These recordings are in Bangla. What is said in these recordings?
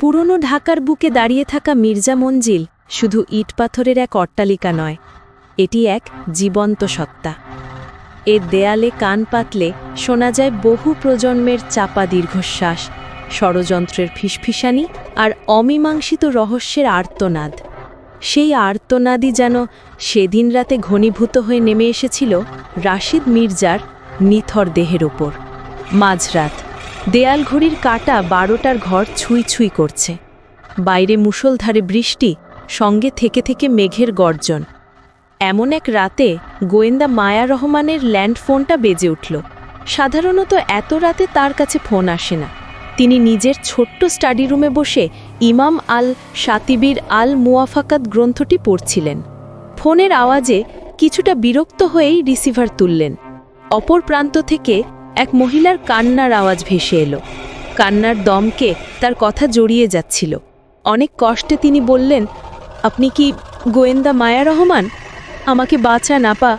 পুরনো ঢাকার বুকে দাঁড়িয়ে থাকা মির্জা মঞ্জিল শুধু ইট পাথরের এক অট্টালিকা নয়, এটি এক জীবন্ত সত্তা। এর দেয়ালে কান পাতলে শোনা যায় বহু প্রজন্মের চাপা দীর্ঘশ্বাস, ষড়যন্ত্রের ফিসফিসানি আর অমীমাংসিত রহস্যের আর্তনাদ। সেই আর্তনাদই যেন সেদিন রাতে ঘনীভূত হয়ে নেমে এসেছিল রাশিদ মির্জার নিথর দেহের ওপর। মাঝরাত দেয়াল ঘড়ির কাটা বারোটার ঘর ছুঁই ছুঁই করছে। বাইরে মুষলধারে বৃষ্টি, সঙ্গে থেকে থেকে মেঘের গর্জন। এমন এক রাতে গোয়েন্দা মায়া রহমানের ল্যান্ড ফোনটা বেজে উঠল। সাধারণত এত রাতে তার কাছে ফোন আসে না। তিনি নিজের ছোট্ট স্টাডি রুমে বসে ইমাম আল সাতিবির আল মুয়াফাকাত গ্রন্থটি পড়ছিলেন। ফোনের আওয়াজে কিছুটা বিরক্ত হয়েই রিসিভার তুললেন। অপর প্রান্ত থেকে এক মহিলার কান্নার আওয়াজ ভেসে এলো। কান্নার দমকে তার কথা জড়িয়ে যাচ্ছিল। অনেক কষ্টে তিনি বললেন, আপনি কি গোয়েন্দা মায়া রহমান? আমাকে বাঁচা না পা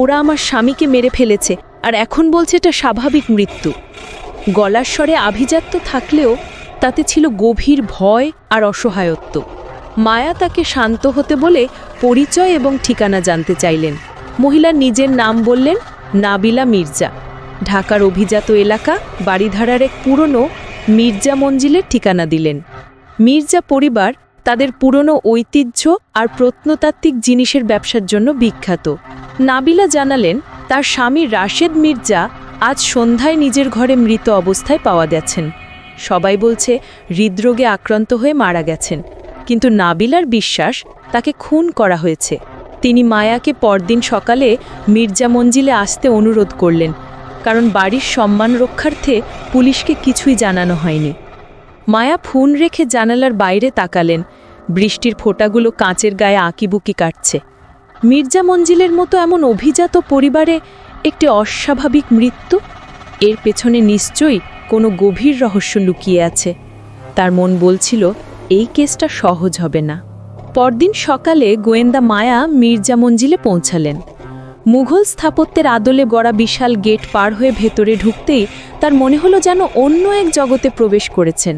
ওরা আমার স্বামীকে মেরে ফেলেছে, আর এখন বলছে এটা স্বাভাবিক মৃত্যু। গলার স্বরে আভিজাত্য থাকলেও তাতে ছিল গভীর ভয় আর অসহায়ত্ব। মায়া তাকে শান্ত হতে বলে পরিচয় এবং ঠিকানা জানতে চাইলেন। মহিলা নিজের নাম বললেন, নাবিলা মির্জা। ঢাকার অভিজাত এলাকা বাড়িধারার এক পুরনো মির্জা মঞ্জিলের ঠিকানা দিলেন। মির্জা পরিবার তাদের পুরনো ঐতিহ্য আর প্রত্নতাত্ত্বিক জিনিসের ব্যবসার জন্য বিখ্যাত। নাবিলা জানালেন, তার স্বামী রাশেদ মির্জা আজ সন্ধ্যায় নিজের ঘরে মৃত অবস্থায় পাওয়া গেছেন। সবাই বলছে, হৃদরোগে আক্রান্ত হয়ে মারা গেছেন। কিন্তু নাবিলার বিশ্বাস তাকে খুন করা হয়েছে। তিনি মায়াকে পরদিন সকালে মির্জা মঞ্জিলে আসতে অনুরোধ করলেন। কারণ বাড়ির সম্মান রক্ষার্থে পুলিশকে কিছুই জানানো হয়নি। মায়া ফোন রেখে জানালার বাইরে তাকালেন। বৃষ্টির ফোঁটাগুলো কাঁচের গায়ে আঁকিবুকি কাটছে। মির্জা মঞ্জিলের মতো এমন অভিজাত পরিবারে একটি অস্বাভাবিক মৃত্যু? এর পেছনে নিশ্চয়ই কোনো গভীর রহস্য লুকিয়ে আছে। তার মন বলছিল, এই কেসটা সহজ হবে না। পরদিন সকালে গোয়েন্দা মায়া মির্জা মঞ্জিলে পৌঁছালেন। মুঘল স্থাপত্যের আদলে গড়া বিশাল গেট পার হয়ে ভেতরে ঢুকতেই তার মনে হলো যেন অন্য এক জগতে প্রবেশ করেছেন।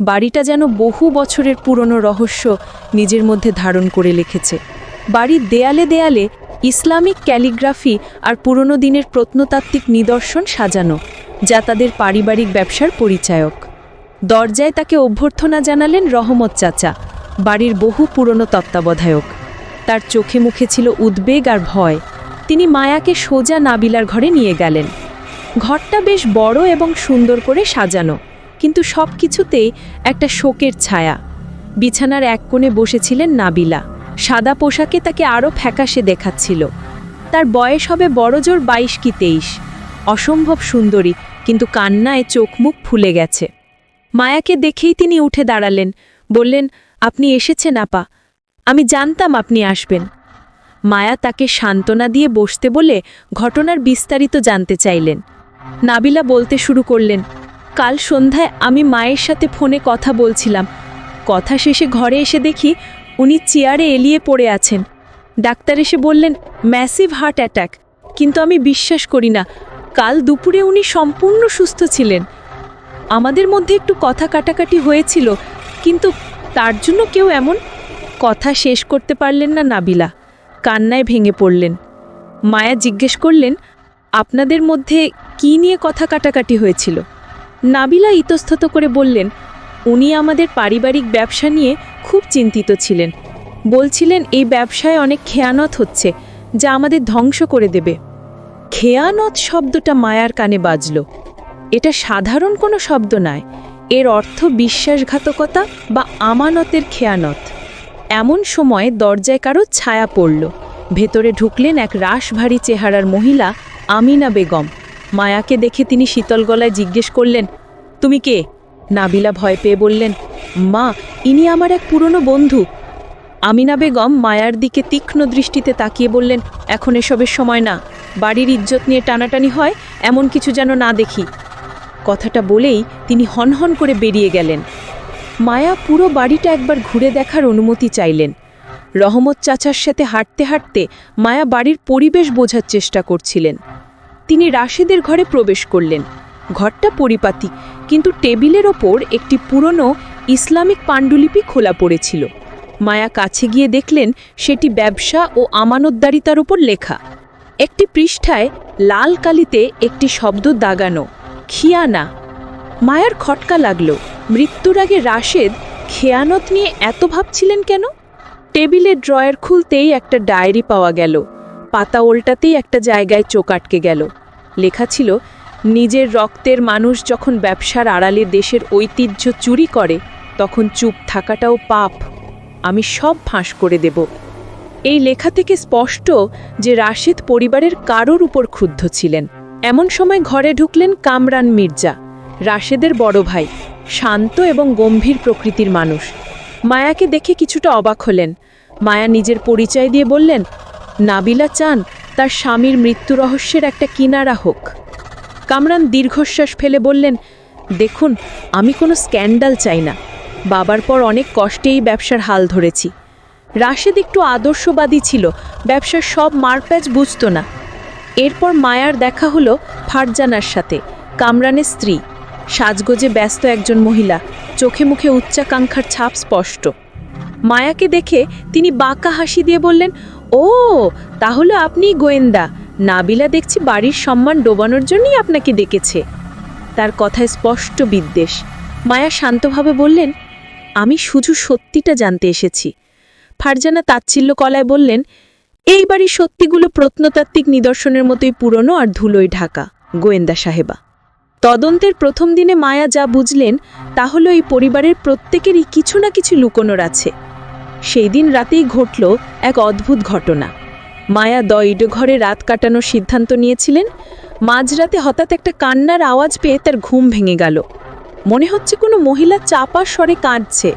বাড়িটা যেন বহু বছরের পুরনো রহস্য নিজের মধ্যে ধারণ করে লিখেছে। বাড়ির দেয়ালে দেয়ালে ইসলামিক ক্যালিগ্রাফি আর পুরনো দিনের প্রত্নতাত্ত্বিক নিদর্শন সাজানো, যা তাদের পারিবারিক ব্যবসার পরিচায়ক। দরজায় তাকে অভ্যর্থনা জানালেন রহমত চাচা, বাড়ির বহু পুরনো তত্ত্বাবধায়ক। তার চোখে মুখে ছিল উদ্বেগ আর ভয়। তিনি মায়াকে সোজা নাবিলার ঘরে নিয়ে গেলেন। ঘরটা বেশ বড় এবং সুন্দর করে সাজানো, কিন্তু সব কিছুতেই একটা শোকের ছায়া। বিছানার এক কোণে বসেছিলেন নাবিলা। সাদা পোশাকে তাকে আরও ফ্যাকাশে দেখাচ্ছিল। তার বয়স হবে বড়জোর বাইশ কি তেইশ। অসম্ভব সুন্দরী, কিন্তু কান্নায় চোখ মুখ ফুলে গেছে। মায়াকে দেখেই তিনি উঠে দাঁড়ালেন, বললেন, আপনি এসেছেন, আপা। আমি জানতাম আপনি আসবেন। মায়া তাকে সান্ত্বনা দিয়ে বসতে বলে ঘটনার বিস্তারিত জানতে চাইলেন। নাবিলা বলতে শুরু করলেন, কাল সন্ধ্যায় আমি মায়ের সাথে ফোনে কথা বলছিলাম। কথা শেষে ঘরে এসে দেখি উনি চেয়ারে এলিয়ে পড়ে আছেন। ডাক্তার এসে বললেন, ম্যাসিভ হার্ট অ্যাটাক। কিন্তু আমি বিশ্বাস করি না। কাল দুপুরে উনি সম্পূর্ণ সুস্থ ছিলেন। আমাদের মধ্যে একটু কথা কাটাকাটি হয়েছিল, কিন্তু তার জন্য কেউ এমন কথা শেষ করতে পারলেন না নাবিলা। কান্নায় ভেঙে পড়লেন। মায়া জিজ্ঞেস করলেন, আপনাদের মধ্যে কি নিয়ে কথা কাটাকাটি হয়েছিল? নাবিলা ইতস্তত করে বললেন, উনি আমাদের পারিবারিক ব্যবসা নিয়ে খুব চিন্তিত ছিলেন। বলছিলেন, এই ব্যবসায় অনেক খেয়ানত হচ্ছে, যা আমাদের ধ্বংস করে দেবে। খেয়ানত শব্দটা মায়ার কানে বাজল। এটা সাধারণ কোনো শব্দ নয়। এর অর্থ বিশ্বাসঘাতকতা বা আমানতের খেয়ানত। এমন সময় দরজায় কারও ছায়া পড়ল। ভেতরে ঢুকলেন এক রাশভারী চেহারার মহিলা, আমিনা বেগম। মায়াকে দেখে তিনি শীতল গলায় জিজ্ঞেস করলেন, তুমি কে? নাবিলা ভয় পেয়ে বললেন, মা, ইনি আমার এক পুরনো বন্ধু। আমিনা বেগম মায়ার দিকে তীক্ষ্ণ দৃষ্টিতে তাকিয়ে বললেন, এখন এসবের সময় না। বাড়ির ইজ্জত নিয়ে টানাটানি হয়, এমন কিছু যেন না দেখি। কথাটা বলেই তিনি হনহন করে বেরিয়ে গেলেন। মায়া পুরো বাড়িটা একবার ঘুরে দেখার অনুমতি চাইলেন। রহমত চাচার সাথে হাঁটতে হাঁটতে মায়া বাড়ির পরিবেশ বোঝার চেষ্টা করছিলেন। তিনি রাশেদের ঘরে প্রবেশ করলেন। ঘরটা পরিপাতি, কিন্তু টেবিলের ওপর একটি পুরনো ইসলামিক পাণ্ডুলিপি খোলা পড়েছিল। মায়া কাছে গিয়ে দেখলেন সেটি ব্যবসা ও আমানতদারিতার ওপর লেখা। একটি পৃষ্ঠায় লাল কালিতে একটি শব্দ দাগানো, খিয়ানা। মায়ার খটকা লাগল। মৃত্যুর আগে রাশেদ খেয়ানত নিয়ে এত ভাবছিলেন কেন? টেবিলের ড্রয়ার খুলতেই একটা ডায়েরি পাওয়া গেল। পাতা ওল্টাতেই একটা জায়গায় চোখ আটকে গেল। লেখা ছিল, নিজের রক্তের মানুষ যখন ব্যবসার আড়ালে দেশের ঐতিহ্য চুরি করে, তখন চুপ থাকাটাও পাপ। আমি সব ফাঁস করে দেব। এই লেখা থেকে স্পষ্ট যে রাশেদ পরিবারের কারোর উপর ক্ষুব্ধ ছিলেন। এমন সময় ঘরে ঢুকলেন কামরান মির্জা, রাশেদের বড় ভাই। শান্ত এবং গম্ভীর প্রকৃতির মানুষ। মায়াকে দেখে কিছুটা অবাক হলেন। মায়া নিজের পরিচয় দিয়ে বললেন, নাবিলা চান, তার স্বামীর মৃত্যু রহস্যের একটা কিনারা হোক। কামরান দীর্ঘশ্বাস ফেলে বললেন, দেখুন, আমি কোনো স্ক্যান্ডাল চাই না। বাবার পর অনেক কষ্টেই ব্যবসার হাল ধরেছি। রাশেদ একটু আদর্শবাদী ছিল, ব্যবসার সব মারপ্যাচ বুঝতো না। এরপর মায়ার দেখা হলো ফারজানার সাথে, কামরানের স্ত্রী। সাজগোজে ব্যস্ত একজন মহিলা। চোখে মুখে উচ্চাকাঙ্ক্ষার ছাপ স্পষ্ট। মায়াকে দেখে তিনি বাঁকা হাসি দিয়ে বললেন, ও, তাহলে আপনিই গোয়েন্দা। নাবিলা দেখছি বাড়ির সম্মান ডোবানোর জন্যই আপনাকে ডেকেছে। তার কথায় স্পষ্ট বিদ্বেষ। মায়া শান্তভাবে বললেন, আমি শুধু সত্যিটা জানতে এসেছি। ফারজানা তাচ্ছিল্য কলায় বললেন, এই বাড়ির সত্যিগুলো প্রত্নতাত্ত্বিক নিদর্শনের মতোই পুরনো আর ধুলোয় ঢাকা। গোয়েন্দা সাহেবা। তদন্তের প্রথম দিনে মায়া যা বুঝলেন, তা হলো এই পরিবারের প্রত্যেকেরই কিছু না কিছু লুকোনোর আছে। সেই দিন রাতেই ঘটল এক অদ্ভুত ঘটনা। মায়া দইড ঘরে রাত কাটানোর সিদ্ধান্ত নিয়েছিলেন। মাঝরাতে হঠাৎ একটা কান্নার আওয়াজ পেয়ে তার ঘুম ভেঙে গেল। মনে হচ্ছে কোনো মহিলা চাপা স্বরে কাঁদছে।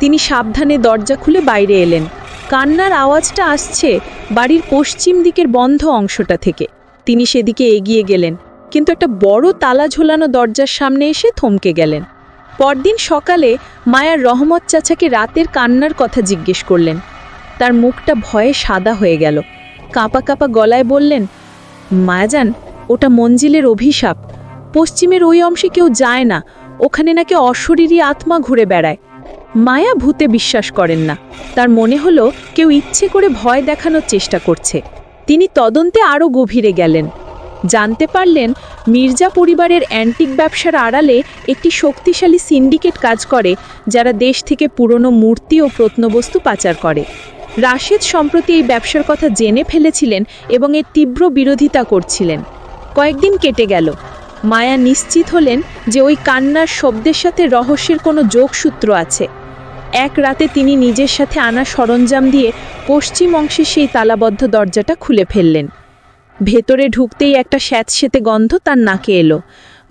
তিনি সাবধানে দরজা খুলে বাইরে এলেন। কান্নার আওয়াজটা আসছে বাড়ির পশ্চিম দিকের বন্ধ অংশটা থেকে। তিনি সেদিকে এগিয়ে গেলেন। কিন্তু একটা বড় তালা ঝোলানো দরজার সামনে এসে থমকে গেলেন। পরদিন সকালে মায়ার রহমত চাচাকে রাতের কান্নার কথা জিজ্ঞেস করলেন। তার মুখটা ভয়ে সাদা হয়ে গেল। কাঁপা কাঁপা গলায় বললেন মায়াজান ওটা মঞ্জিলের অভিশাপ। পশ্চিমের ওই অংশে কেউ যায় না, ওখানে নাকি অশরীরী আত্মা ঘুরে বেড়ায়। মায়া ভূতে বিশ্বাস করেন না। তার মনে হলো কেউ ইচ্ছে করে ভয় দেখানোর চেষ্টা করছে। তিনি তদন্তে আরও গভীরে গেলেন। জানতে পারলেন, মির্জা পরিবারের অ্যান্টিক ব্যবসার আড়ালে একটি শক্তিশালী সিন্ডিকেট কাজ করে, যারা দেশ থেকে পুরনো মূর্তি ও প্রত্নবস্তু পাচার করে। রাশেদ সম্প্রতি এই ব্যবসার কথা জেনে ফেলেছিলেন এবং এর তীব্র বিরোধিতা করছিলেন। কয়েকদিন কেটে গেল। মায়া নিশ্চিত হলেন যে ওই কান্নার শব্দের সাথে রহস্যের কোনো যোগসূত্র আছে। এক রাতে তিনি নিজের সাথে আনা সরঞ্জাম দিয়ে পশ্চিম অংশে সেই তালাবদ্ধ দরজাটা খুলে ফেললেন। ভেতরে ঢুকতেই একটা স্যাঁতসেতে গন্ধ তার নাকে এলো।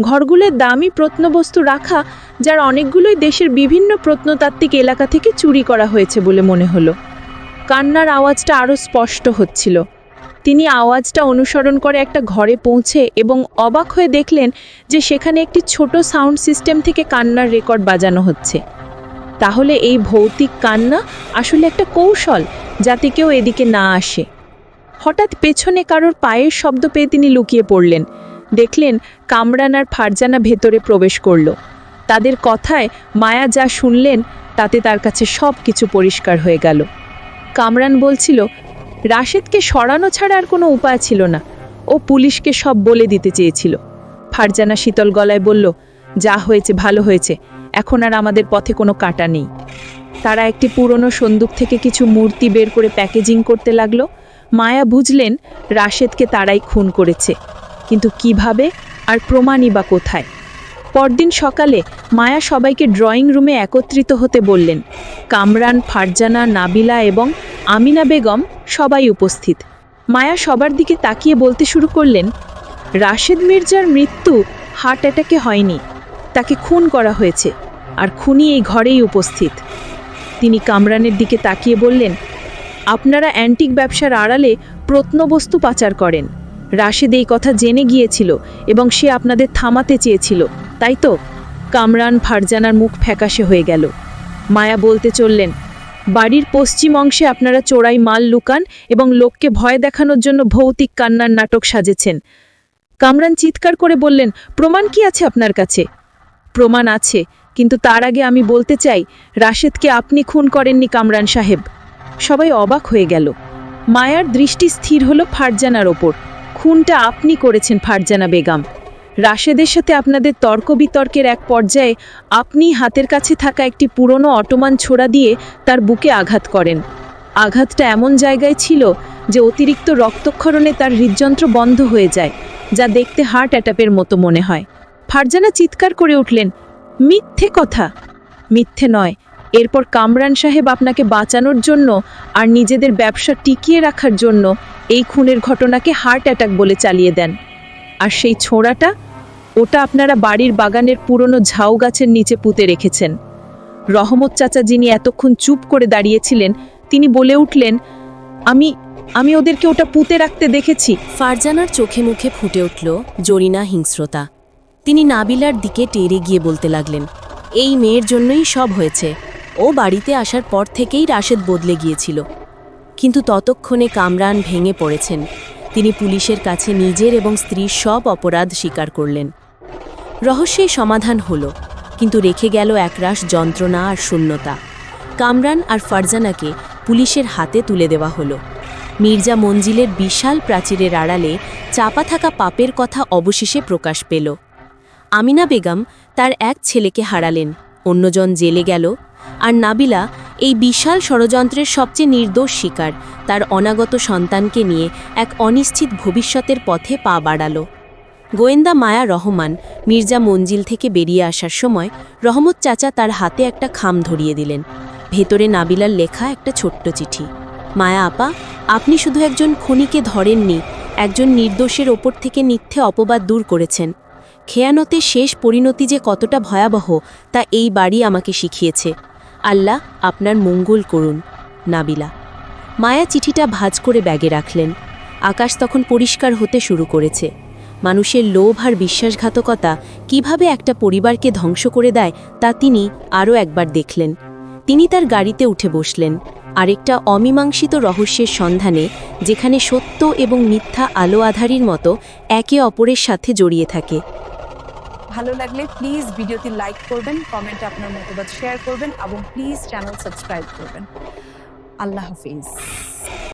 ঘরগুলোর দামি প্রত্নবস্তু রাখা, যার অনেকগুলোই দেশের বিভিন্ন প্রত্নতাত্ত্বিক এলাকা থেকে চুরি করা হয়েছে বলে মনে হলো। কান্নার আওয়াজটা আরও স্পষ্ট হচ্ছিল। তিনি আওয়াজটা অনুসরণ করে একটা ঘরে পৌঁছে এবং অবাক হয়ে দেখলেন যে সেখানে একটি ছোট সাউন্ড সিস্টেম থেকে কান্নার রেকর্ড বাজানো হচ্ছে। তাহলে এই ভৌতিক কান্না আসলে একটা কৌশল যাতে কেউ এদিকে না আসে। হঠাৎ পেছনে কারোর পায়ের শব্দ পেয়ে তিনি লুকিয়ে পড়লেন। দেখলেন কামরান আর ফারজানা ভেতরে প্রবেশ করল। তাদের কথায় মায়া যা শুনলেন, তাতে তার কাছে সব কিছু পরিষ্কার হয়ে গেল। কামরান বলছিল, রাশেদকে সরানো ছাড়া আর কোনো উপায় ছিল না। ও পুলিশকে সব বলে দিতে চেয়েছিল। ফারজানা শীতল গলায় বলল, যা হয়েছে ভালো হয়েছে। এখন আর আমাদের পথে কোনো কাটা নেই। তারা একটি পুরনো সন্দুক থেকে কিছু মূর্তি বের করে প্যাকেজিং করতে লাগল। মায়া বুঝলেন রাশেদকে তারাই খুন করেছে। কিন্তু কীভাবে আর প্রমাণই বা কোথায়? পরদিন সকালে মায়া সবাইকে ড্রয়িং রুমে একত্রিত হতে বললেন। কামরান, ফারজানা, নাবিলা এবং আমিনা বেগম সবাই উপস্থিত। মায়া সবার দিকে তাকিয়ে বলতে শুরু করলেন, রাশেদ মির্জার মৃত্যু হার্ট অ্যাটাকে হয়নি। তাকে খুন করা হয়েছে। আর খুনি এই ঘরেই উপস্থিত। তিনি কামরানের দিকে তাকিয়ে বললেন আপনারা অ্যান্টিক ব্যবসার আড়ালে প্রত্নবস্তু পাচার করেন। রাশেদ এই কথা জেনে গিয়েছিল এবং সে আপনাদের থামাতে চেয়েছিল, তাই তো? কামরান ফারজানার মুখ ফ্যাকাশে হয়ে গেল। মায়া বলতে চললেন, বাড়ির পশ্চিম অংশে আপনারা চোরাই মাল লুকান এবং লোককে ভয় দেখানোর জন্য ভৌতিক কান্নার নাটক সাজেছেন। কামরান চিৎকার করে বললেন, প্রমাণ কি আছে আপনার কাছে? প্রমাণ আছে, কিন্তু তার আগে আমি বলতে চাই, রাশেদকে আপনি খুন করেননি কামরান সাহেব। সবাই অবাক হয়ে গেল। মায়ার দৃষ্টি স্থির হলো ফারজানার ওপর। খুনটা আপনি করেছেন ফারজানা বেগম। রাশেদের সাথে আপনাদের তর্ক বিতর্কের এক পর্যায়ে আপনি হাতের কাছে থাকা একটি পুরনো অটোমান ছোড়া দিয়ে তার বুকে আঘাত করেন। আঘাতটা এমন জায়গায় ছিল যে অতিরিক্ত রক্তক্ষরণে তার হৃদযন্ত্র বন্ধ হয়ে যায়, যা দেখতে হার্ট অ্যাটাপের মতো মনে হয়। ফারজানা চিৎকার করে উঠলেন, মিথ্যে কথা? মিথ্যে নয় এরপর কামরান সাহেব আপনাকে বাঁচানোর জন্য আর নিজেদের ব্যবসা টিকিয়ে রাখার জন্য এই খুনের ঘটনাকে হার্ট অ্যাটাক বলে চালিয়ে দেন। আর সেই ছোঁড়াটা, ওটা আপনারা বাড়ির বাগানের পুরনো ঝাউ গাছের নিচে পুঁতে রেখেছেন। রহমত চাচা যিনি এতক্ষণ চুপ করে দাঁড়িয়েছিলেন, তিনি বলে উঠলেন, আমি আমি ওদেরকে ওটা পুঁতে রাখতে দেখেছি। ফারজানার চোখে মুখে ফুটে উঠল জরিনা হিংস্রতা। তিনি নাবিলার দিকে টেরে গিয়ে বলতে লাগলেন, এই মেয়ের জন্যই সব হয়েছে। ও বাড়িতে আসার পর থেকেই রাশেদ বদলে গিয়েছিল। কিন্তু ততক্ষণে কামরান ভেঙে পড়েছেন। তিনি পুলিশের কাছে নিজের এবং স্ত্রীর সব অপরাধ স্বীকার করলেন। রহস্যের সমাধান হল, কিন্তু রেখে গেল একরাশ যন্ত্রণা আর শূন্যতা। কামরান আর ফারজানাকে পুলিশের হাতে তুলে দেওয়া হলো। মির্জা মঞ্জিলের বিশাল প্রাচীরের আড়ালে চাপা থাকা পাপের কথা অবশেষে প্রকাশ পেল। আমিনা বেগম তার এক ছেলেকে হারালেন। অন্যজন জেলে গেল আর নাবিলা এই বিশাল ষড়যন্ত্রের সবচেয়ে নির্দোষ শিকার, তার অনাগত সন্তানকে নিয়ে এক অনিশ্চিত ভবিষ্যতের পথে পা বাড়ালো। গোয়েন্দা মায়া রহমান মির্জা মঞ্জিল থেকে বেরিয়ে আসার সময় রহমত চাচা তার হাতে একটা খাম ধরিয়ে দিলেন। ভেতরে নাবিলার লেখা একটা ছোট্ট চিঠি। মায়া আপা, আপনি শুধু একজন খনিকে ধরেননি, একজন নির্দোষের ওপর থেকে মিথ্যে অপবাদ দূর করেছেন। খেয়ানতের শেষ পরিণতি যে কতটা ভয়াবহ, তা এই বাড়ি আমাকে শিখিয়েছে। আল্লাহ আপনার মঙ্গল করুন, নাবিলা। মায়া চিঠিটা ভাজ করে ব্যাগে রাখলেন। আকাশ তখন পরিষ্কার হতে শুরু করেছে। মানুষের লোভ আর বিশ্বাসঘাতকতা কীভাবে একটা পরিবারকে ধ্বংস করে দেয়, তা তিনি আরও একবার দেখলেন। তিনি তার গাড়িতে উঠে বসলেন। আরেকটা অমীমাংসিত রহস্যের সন্ধানে, যেখানে সত্য এবং মিথ্যা আলো আধারির মতো একে অপরের সাথে জড়িয়ে থাকে। ভালো লাগলে প্লিজ ভিডিওটি লাইক করবেন কমেন্ট আপনার মতামত শেয়ার করবেন এবং প্লিজ চ্যানেল সাবস্ক্রাইব করবেন। আল্লাহ হাফিজ।